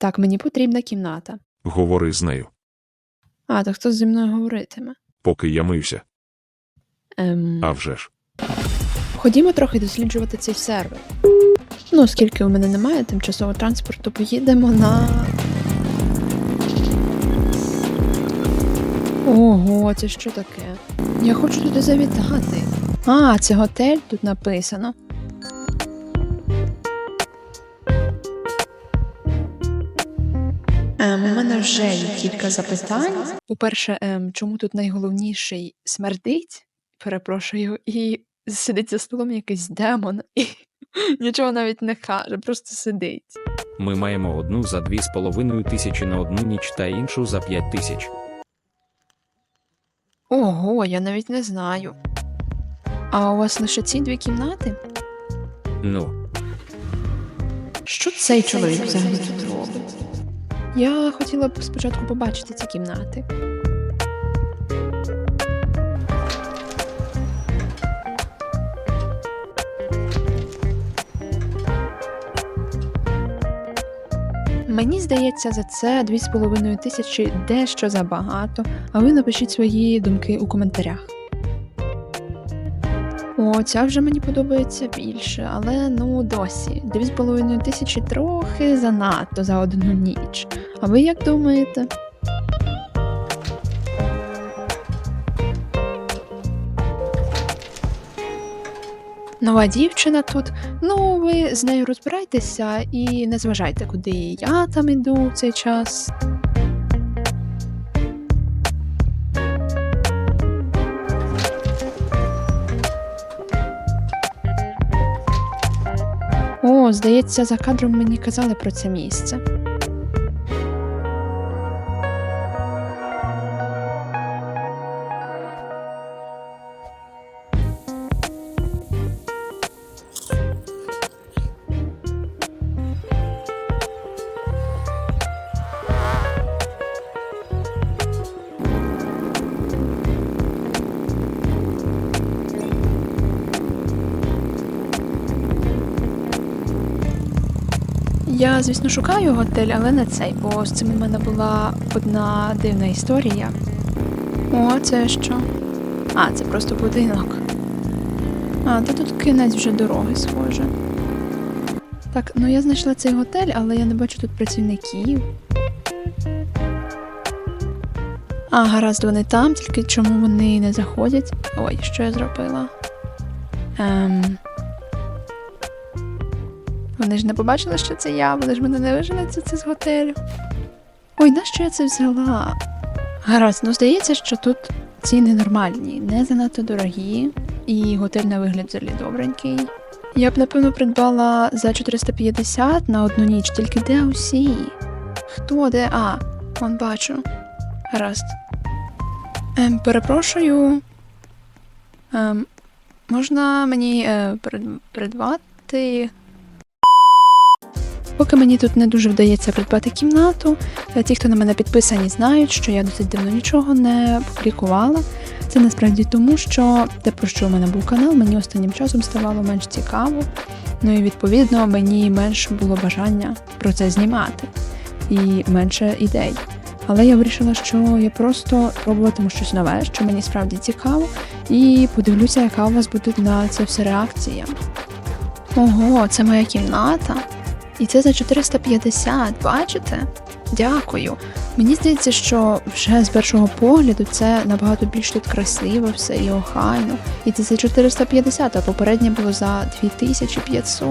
Так, мені потрібна кімната. Говори з нею, А, то хто зі мною говоритиме? поки я мився. Ем... А вже ж. Ходімо трохи досліджувати цей сервер. Ну, оскільки у мене немає тимчасового транспорту, поїдемо на. Ого, це що таке? Я хочу туди завітати. А, це готель тут написано. У мене вже є кілька запитань. По-перше, ем, чому тут найголовніший смердить? Перепрошую, і сидить за столом якийсь демон і нічого навіть не каже, просто сидить. Ми маємо одну за дві з половиною тисячі на одну ніч та іншу за п'ять тисяч. Ого, я навіть не знаю. А у вас лише ці дві кімнати? Ну, Що цей чоловік взагалі тут робить? Я хотіла б спочатку побачити ці кімнати. Мені здається, за це 2,5 тисячі дещо забагато, а ви напишіть свої думки у коментарях. О, ця вже мені подобається більше, але ну досі. 2,5 тисячі трохи занадто за одну ніч. А ви як думаєте? Нова дівчина тут. Ну, ви з нею розбирайтеся і не зважайте, куди я там іду в цей час. О, здається, за кадром мені казали про це місце. Я, звісно, шукаю готель, але не цей, бо з цим у мене була одна дивна історія. О, це що? А, це просто будинок. А, та тут кінець вже дороги, схоже. Так, ну я знайшла цей готель, але я не бачу тут працівників. А, гаразд, вони там, тільки чому вони не заходять? Ой, що я зробила? Ем... Вони ж не побачили, що це я, вони ж мене не виженуть за це з готелю. Ой, нащо я це взяла? Гаразд, ну здається, що тут ціни нормальні, не занадто дорогі, і готель на вигляд взагалі добренький. Я б, напевно, придбала за 450 на одну ніч, тільки де усі? Хто де? А, вон бачу. Гаразд. Ем, перепрошую. Ем, можна мені е, придбати Поки мені тут не дуже вдається придбати кімнату, е, ті, хто на мене підписані, знають, що я досить давно нічого не публікувала. Це насправді тому, що те, про що у мене був канал, мені останнім часом ставало менш цікаво. Ну і відповідно мені менше було бажання про це знімати і менше ідей. Але я вирішила, що я просто пробуватиму щось нове, що мені справді цікаво, і подивлюся, яка у вас буде на це все реакція. Ого, це моя кімната. І це за 450, бачите? Дякую. Мені здається, що вже з першого погляду це набагато більш тут красиво все і охайно. І це за 450, а попереднє було за 2500.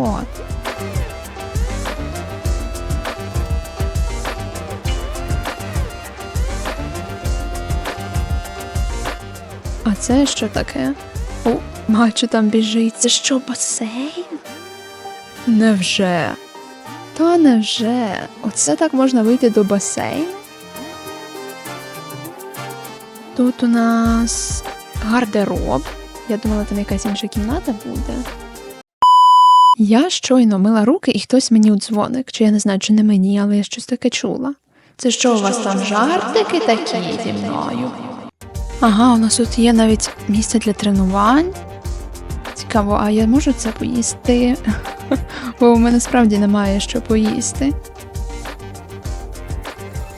А це що таке? О, бачу, там біжить. Це що, басейн? Невже? Та невже? Оце так можна вийти до басейну? Тут у нас гардероб. Я думала, там якась інша кімната буде. Я щойно мила руки, і хтось мені удзвоник. Чи я не знаю, чи не мені, але я щось таке чула. Це що, у вас там жартики такі зі мною? Ага, у нас тут є навіть місце для тренувань. Цікаво, а я можу це поїсти? Бо у мене справді немає що поїсти.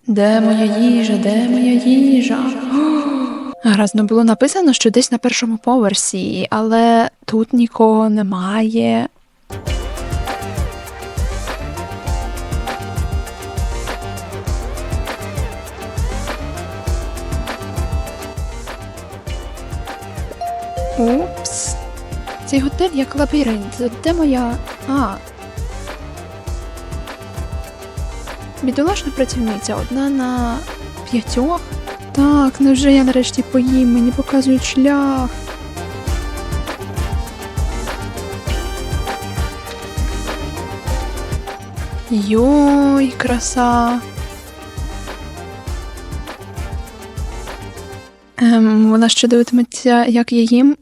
Де моя їжа? Де моя їжа? Гаразд, ну було написано, що десь на першому поверсі, але тут нікого немає. Упс. Цей готель як лабіринт. Де моя. А. Бідолашна працівниця, одна на п'ятьох. Так, невже я нарешті поїм, мені показують шлях. Йой, краса. Ем, вона ще дивитиметься, як я їм,